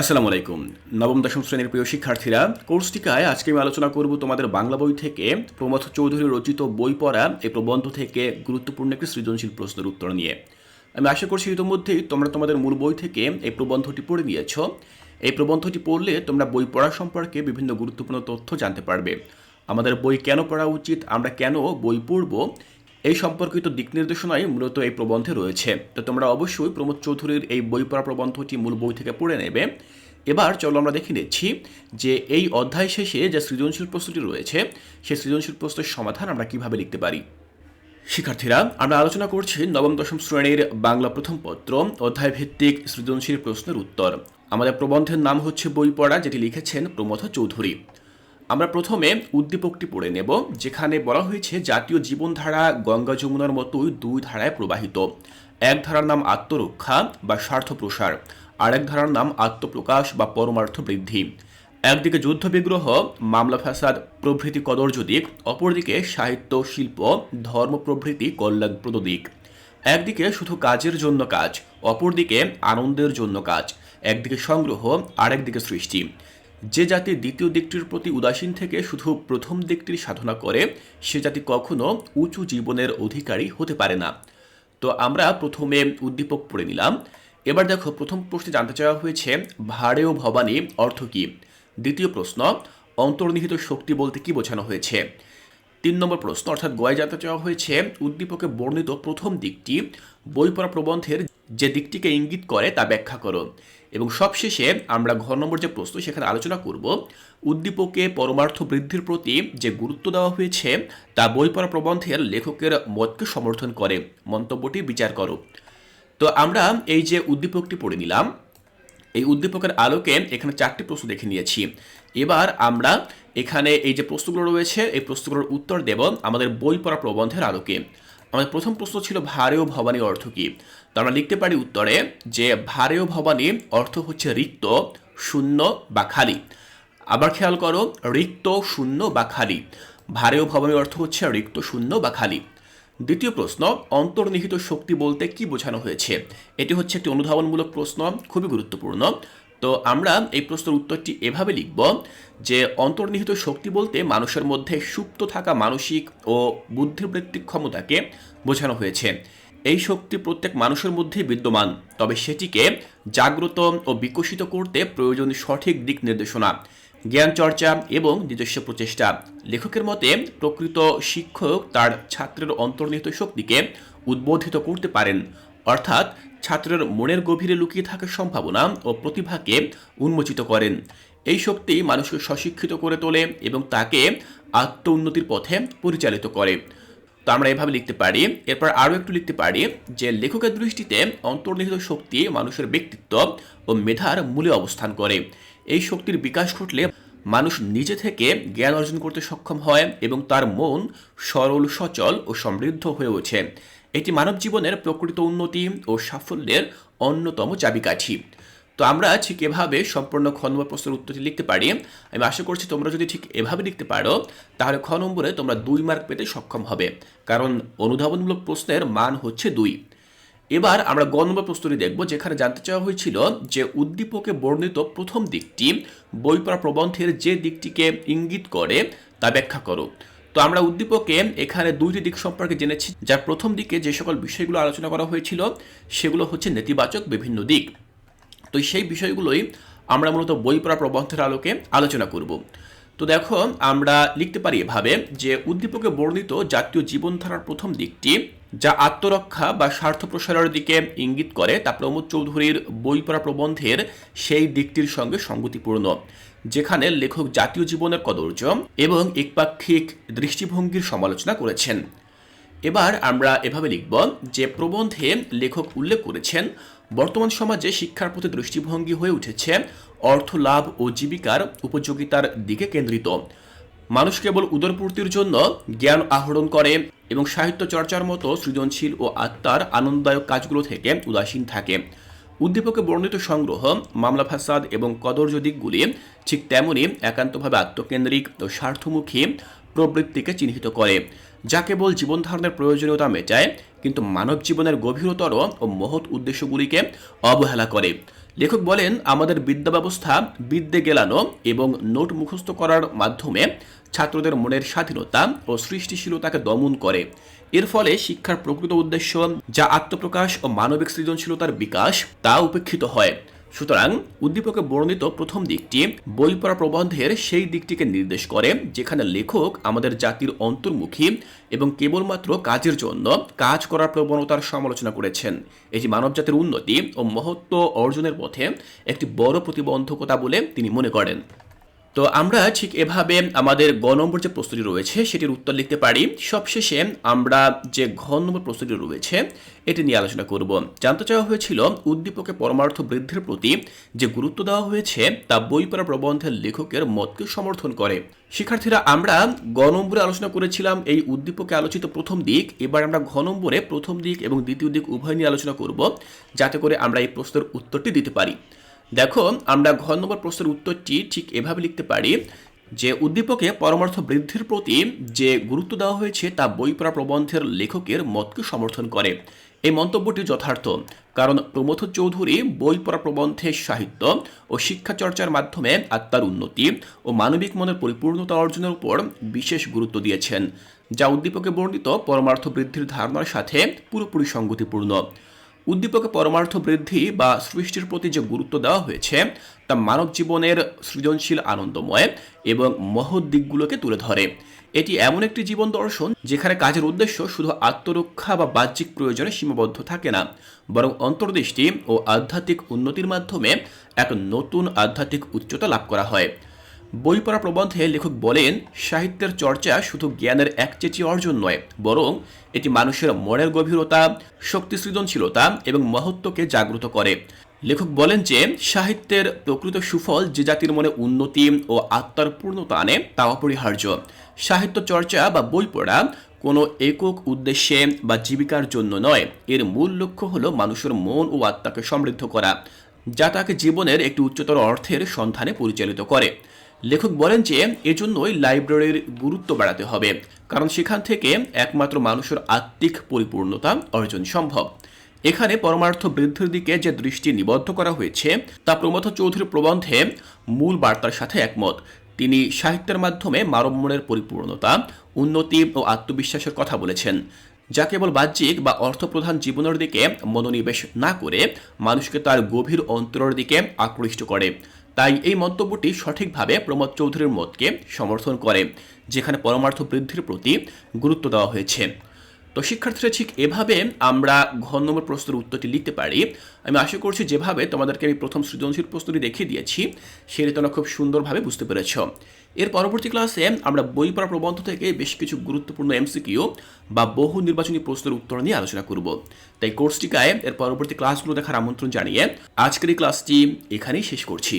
আসসালামু আলাইকুম নবম, দশম শ্রেণির প্রিয় শিক্ষার্থীরা, কোর্সটিকায় আজকে আমি আলোচনা করব তোমাদের বাংলা বই থেকে প্রমথ চৌধুরী রচিত বই পড়া এই প্রবন্ধ থেকে গুরুত্বপূর্ণ একটি সৃজনশীল প্রশ্নের উত্তর নিয়ে। আমি আশা করছি ইতিমধ্যেই তোমরা তোমাদের মূল বই থেকে এই প্রবন্ধটি পড়ে নিয়েছ এই প্রবন্ধটি পড়লে তোমরা বই পড়া সম্পর্কে বিভিন্ন গুরুত্বপূর্ণ তথ্য জানতে পারবে। আমাদের বই কেন পড়া উচিত? আমরা কেন বই পড়ব? এই সম্পর্কিত দিক নির্দেশনাই মূলত এই প্রবন্ধে রয়েছে। তো তোমরা অবশ্যই প্রমোদ চৌধুরীর এই বই পড়া প্রবন্ধটি মূল বই থেকে পড়ে নেবে। এবার চলো আমরা দেখে নিচ্ছি যে এই অধ্যায় শেষে যে সৃজনশীল প্রশ্নটি রয়েছে, সেই সৃজনশীল প্রশ্নের সমাধান আমরা কীভাবে লিখতে পারি? শিক্ষার্থীরা, আমরা আলোচনা করছি নবম, দশম শ্রেণির বাংলা প্রথম পত্র অধ্যায় ভিত্তিক সৃজনশীল প্রশ্নের উত্তর। আমাদের প্রবন্ধের নাম হচ্ছে বই পড়া, যেটি লিখেছেন প্রমথ চৌধুরী। আমরা প্রথমে উদ্দীপকটি পড়ে নেব, যেখানে বলা হয়েছে, জাতীয় জীবনধারা গঙ্গা যমুনার মতোই দুই ধারায় প্রবাহিত। এক ধারার নাম আত্মরক্ষা বা স্বার্থ প্রসার আর এক ধারার নাম আত্মপ্রকাশ বা পরমার্থ বৃদ্ধি একদিকে যুদ্ধ বিগ্রহ মামলা ফাসাদ, প্রভৃতি কদর্য দিক অপরদিকে সাহিত্য, শিল্প, ধর্ম, প্রভৃতি কল্যাণপ্রদ দিক একদিকে শুধু কাজের জন্য কাজ, অপরদিকে আনন্দের জন্য কাজ। একদিকে সংগ্রহ, আরেকদিকে সৃষ্টি। যে জাতি দ্বিতীয় দিকটির প্রতি উদাসীন থেকে শুধু প্রথম দিকটির সাধনা করে, সে জাতি কখনো উঁচু জীবনের অধিকারী হতে পারে না। তো আমরা প্রথমে উদ্দীপক পড়ে নিলাম। এবার দেখো, প্রথম প্রশ্নে জানতে চাওয়া হয়েছে ভাড়েও ভবানী অর্থ কী? দ্বিতীয় প্রশ্ন, অন্তর্নিহিত শক্তি বলতে কি বোঝানো হয়েছে? তিন নম্বর প্রশ্ন, অর্থাৎ গয়ে জানতে চাওয়া হয়েছে, উদ্দীপকে বর্ণিত প্রথম দিকটি বই পড়া প্রবন্ধের যে দিকটিকে ইঙ্গিত করে তা ব্যাখ্যা করো। এবং সবশেষে আমরা ঘর নম্বর যে প্রশ্ন সেখানে আলোচনা করব, উদ্দীপকে পরমার্থ বৃদ্ধির প্রতি যে গুরুত্ব দেওয়া হয়েছে, তা বই পড়া প্রবন্ধের লেখকের মতকে সমর্থন করে। মন্তব্যটি বিচার করো। তো আমরা এই যে উদ্দীপকটি পড়ে নিলাম, এই উদ্দীপকের আলোকে এখানে চারটি প্রশ্ন দেখে নিয়েছি। এবার আমরা এখানে এই যে প্রশ্নগুলো রয়েছে, এই প্রশ্নগুলোর উত্তর দেব আমাদের বই পড়া প্রবন্ধের আলোকে। আমাদের প্রথম প্রশ্ন ছিল ভারেও ভবানী অর্থ কী? আমরা লিখতে পারি উত্তরে যে, ভারেও ভবানী অর্থ হচ্ছে রিক্ত, শূন্য বা খালি। আবার খেয়াল করো, রিক্ত, শূন্য বা খালি। ভারেও ভবানী অর্থ হচ্ছে রিক্ত, শূন্য বা খালি। দ্বিতীয় প্রশ্ন, অন্তর্নিহিত শক্তি বলতে কি বোঝানো হয়েছে? এটি হচ্ছে একটি অনুধাবনমূলক প্রশ্ন, খুবই গুরুত্বপূর্ণ। তো আমরা এই প্রশ্নের উত্তরটি এভাবে লিখব যে, অন্তর্নিহিত শক্তি বলতে মানুষের মধ্যে সুপ্ত থাকা মানসিক ও বুদ্ধিবৃত্তিক ক্ষমতাকে বোঝানো হয়েছে। এই শক্তি প্রত্যেক মানুষের মধ্যেই বিদ্যমান, তবে সেটিকে জাগ্রত ও বিকশিত করতে প্রয়োজন সঠিক দিক নির্দেশনা, জ্ঞান চর্চা এবং নিজস্ব প্রচেষ্টা। লেখকের মতে, প্রকৃত শিক্ষক তার ছাত্রের অন্তর্নিহিত শক্তিকে উদ্বোধিত করতে পারেন, অর্থাৎ ছাত্রের মনের গভীরে লুকিয়ে থাকার সম্ভাবনা ও প্রতিভাকে উন্মোচিত করেন। এই শক্তি মানুষকে সশিক্ষিত করে তোলে এবং তাকে আত্ম উন্নতির পথে পরিচালিত করে। তো আমরা এভাবে লিখতে পারি। এরপর আরও একটু লিখতে পারি যে লেখকের দৃষ্টিতে অন্তর্নিহিত শক্তি মানুষের ব্যক্তিত্ব ও মেধার মূলে অবস্থান করে। এই শক্তির বিকাশ ঘটলে মানুষ নিজে থেকে জ্ঞান অর্জন করতে সক্ষম হয় এবং তার মন সরল, সচল ও সমৃদ্ধ হয়ে ওঠে। এটি মানব জীবনের প্রকৃত উন্নতি ও সাফল্যের অন্যতম চাবিকাঠি। তো আমরা ঠিক এভাবে সম্পূর্ণ খ নম্বর প্রশ্নের উত্তরটি লিখতে পারি। আমি আশা করছি তোমরা যদি ঠিক এভাবে লিখতে পারো, তাহলে খ নম্বরে তোমরা দুই মার্ক পেতে সক্ষম হবে। কারণ অনুধাবনমূলক প্রশ্নের মান হচ্ছে দুই। এবার আমরা গ নম্বর প্রশ্নটি দেখব, যেখানে জানতে চাওয়া হয়েছিল যে উদ্দীপকে বর্ণিত প্রথম দিকটি বই পড়া প্রবন্ধের যে দিকটিকে ইঙ্গিত করে তা ব্যাখ্যা করো। তো আমরা উদ্দীপকে এখানে দুইটি দিক সম্পর্কে জেনেছি। যার প্রথম দিকে যে সকল বিষয়গুলো আলোচনা করা হয়েছিল, সেগুলো হচ্ছে নেতিবাচক বিভিন্ন দিক। তো সেই বিষয়গুলোই আমরা মূলত বই পড়া প্রবন্ধের আলোকে আলোচনা করব। তো দেখো, আমরা লিখতে পারি এভাবে যে উদ্দীপকে বর্ণিত জাতীয় জীবনধারার প্রথম দিকটি, যা আত্মরক্ষা বা স্বার্থ প্রসারের দিকে ইঙ্গিত করে তা প্রমোদ চৌধুরীর বই পড়া প্রবন্ধের সেই দিকটির সঙ্গে সঙ্গতিপূর্ণ, যেখানে লেখক জাতীয় জীবনের কদর্য এবং একপাক্ষিক দৃষ্টিভঙ্গির সমালোচনা করেছেন। এবার আমরা এভাবে লিখব যে প্রবন্ধে লেখক উল্লেখ করেছেন, বর্তমান সমাজে শিক্ষার প্রতি দৃষ্টিভঙ্গি হয়ে উঠেছে, অর্থ লাভ ও জীবিকার উপযোগিতার দিকে কেন্দ্রিত। মানুষ কেবল উদরপূর্তির জন্য জ্ঞান আহরণ করে এবং সাহিত্য চর্চার মতো সৃজনশীল ও আত্মার আনন্দদায়ক কাজগুলো থেকে উদাসীন থাকে। উদ্দীপকে বর্ণিত সংগ্রহ, মামলা ফাসাদ এবং কদর্য দিকগুলি ঠিক তেমনই একান্তভাবে আত্মকেন্দ্রিক ও স্বার্থমুখী। প্রবৃত্তিকে চিহ্নিত করে, যা কেবল জীবন ধারণের প্রয়োজনীয়তা মেটায়, কিন্তু মানব জীবনের গভীরতর ও মহৎ উদ্দেশ্যগুলিকে অবহেলা করে। লেখক বলেন, আমাদের বিদ্যা ব্যবস্থা বিদ্যে গেলানো এবং নোট মুখস্থ করার মাধ্যমে ছাত্রদের মনের স্বাধীনতা ও সৃষ্টিশীলতাকে দমন করে। এর ফলে শিক্ষার প্রকৃত উদ্দেশ্য, যা আত্মপ্রকাশ ও মানবিক সৃজনশীলতার বিকাশ, তা উপেক্ষিত হয়। সুতরাং উদ্দীপকে বর্ণিত প্রথম দিকটি বই পড়া প্রবন্ধের সেই দিকটিকে নির্দেশ করে, যেখানে লেখক আমাদের জাতির অন্তর্মুখী এবং কেবলমাত্র কাজের জন্য কাজ করার প্রবণতার সমালোচনা করেছেন। এটি মানবজাতির উন্নতি ও মহত্ব অর্জনের পথে একটি বড় প্রতিবন্ধকতা বলে তিনি মনে করেন। তো আমরা ঠিক এভাবে আমাদের গ নম্বর যে প্রস্তুতি রয়েছে, সেটির উত্তর লিখতে পারি। সবশেষে আমরা যে ঘ নম্বর প্রস্তুতি রয়েছে, এটি নিয়ে আলোচনা করব। জানতে চাওয়া হয়েছিল, উদ্দীপকে পরমার্থ বৃদ্ধির প্রতি যে গুরুত্ব দেওয়া হয়েছে, তা বই পড়া প্রবন্ধের লেখকের মতকে সমর্থন করে। শিক্ষার্থীরা, আমরা গ নম্বরে আলোচনা করেছিলাম এই উদ্দীপকে আলোচিত প্রথম দিক, এবার আমরা ঘ নম্বরে প্রথম দিক এবং দ্বিতীয় দিক উভয় নিয়ে আলোচনা করব, যাতে করে আমরা এই প্রশ্নের উত্তরটি দিতে পারি। দেখো, আমরা ঘ নম্বর প্রশ্নের উত্তরটি ঠিক এভাবে লিখতে পারি যে, উদ্দীপকে পরমার্থ বৃদ্ধির প্রতি যে গুরুত্ব দেওয়া হয়েছে, তা বই পড়া প্রবন্ধের লেখকের মতকে সমর্থন করে। এই মন্তব্যটি যথার্থ। কারণ প্রমথ চৌধুরী বই পড়া প্রবন্ধের সাহিত্য ও শিক্ষা চর্চার মাধ্যমে আত্মার উন্নতি ও মানবিক মনের পরিপূর্ণতা অর্জনের উপর বিশেষ গুরুত্ব দিয়েছেন, যা উদ্দীপকে বর্ণিত পরমার্থ বৃদ্ধির ধারণার সাথে পুরোপুরি সঙ্গতিপূর্ণ। উদ্দীপকে পরমার্থ বৃদ্ধি বা সৃষ্টির প্রতি যে গুরুত্ব দেওয়া হয়েছে, তা মানব জীবনের সৃজনশীল আনন্দময় এবং মহৎ দিকগুলোকে তুলে ধরে। এটি এমন একটি জীবন দর্শন যেখানে কাজের উদ্দেশ্য শুধু আত্মরক্ষা বা বাহ্যিক প্রয়োজনে সীমাবদ্ধ থাকে না, বরং অন্তর্দৃষ্টি ও আধ্যাত্মিক উন্নতির মাধ্যমে এক নতুন আধ্যাত্মিক উচ্চতা লাভ করা হয়। বই পড়া প্রবন্ধে লেখক বলেন, সাহিত্যের চর্চা শুধু জ্ঞানের একচেটি অর্জন নয়, বরং এটি মানুষের মনের গভীরতা, শক্তি সৃজনশীলতা এবং মহত্বকে জাগ্রত করে। লেখক বলেন যে, সাহিত্যের প্রকৃত সুফল যে জাতির মনে উন্নতি ও আত্মার পূর্ণতা আনে, তা অপরিহার্য। সাহিত্য চর্চা বা বই পড়া কোনো একক উদ্দেশ্যে বা জীবিকার জন্য নয়, এর মূল লক্ষ্য হলো মানুষের মন ও আত্মাকে সমৃদ্ধ করা, যা তাকে জীবনের একটি উচ্চতর অর্থের সন্ধানে পরিচালিত করে। লেখক বলেন যে, এজন্যই লাইব্রেরির গুরুত্ব বাড়াতে হবে, কারণ সেখান থেকে একমাত্র মানুষের আত্মিক পরিপূর্ণতা অর্জন সম্ভব। এখানে পরমার্থ বৃদ্ধির দিকে যে দৃষ্টি নিবদ্ধ করা হয়েছে, তা প্রমথ চৌধুরীর প্রবন্ধে মূল বার্তার সাথে একমত। তিনি সাহিত্যের মাধ্যমে মানব মনের পরিপূর্ণতা, উন্নতি ও আত্মবিশ্বাসের কথা বলেছেন। যা কেবল বাহ্যিক বা অর্থপ্রধান জীবনের দিকে মনোনিবেশ না করে, মানুষকে তার গভীর অন্তরের দিকে আকৃষ্ট করে। তাই এই মন্তব্যটি সঠিকভাবে প্রমোদ চৌধুরীর মতকে সমর্থন করে, যেখানে পরমার্থ বৃদ্ধির প্রতি গুরুত্ব দেওয়া হয়েছে। তো শিক্ষার্থীরা, ঠিক এভাবে আমরা ঘন নম্বর প্রশ্নের উত্তরটি লিখতে পারি। আমি আশা করছি যেভাবে তোমাদেরকে আমি প্রথম সৃজনশীল প্রশ্নটি দেখিয়ে দিয়েছি, সেটি তোমরা খুব সুন্দরভাবে বুঝতে পেরেছ। এর পরবর্তী ক্লাসে আমরা বই পড়া প্রবন্ধ থেকে বেশ কিছু গুরুত্বপূর্ণ এমসিকিউ বা বহু নির্বাচনী প্রশ্নের উত্তর নিয়ে আলোচনা করব। তাই কোর্সটিকায় এর পরবর্তী ক্লাসগুলো দেখার আমন্ত্রণ জানিয়ে আজকের এই ক্লাসটি এখানেই শেষ করছি।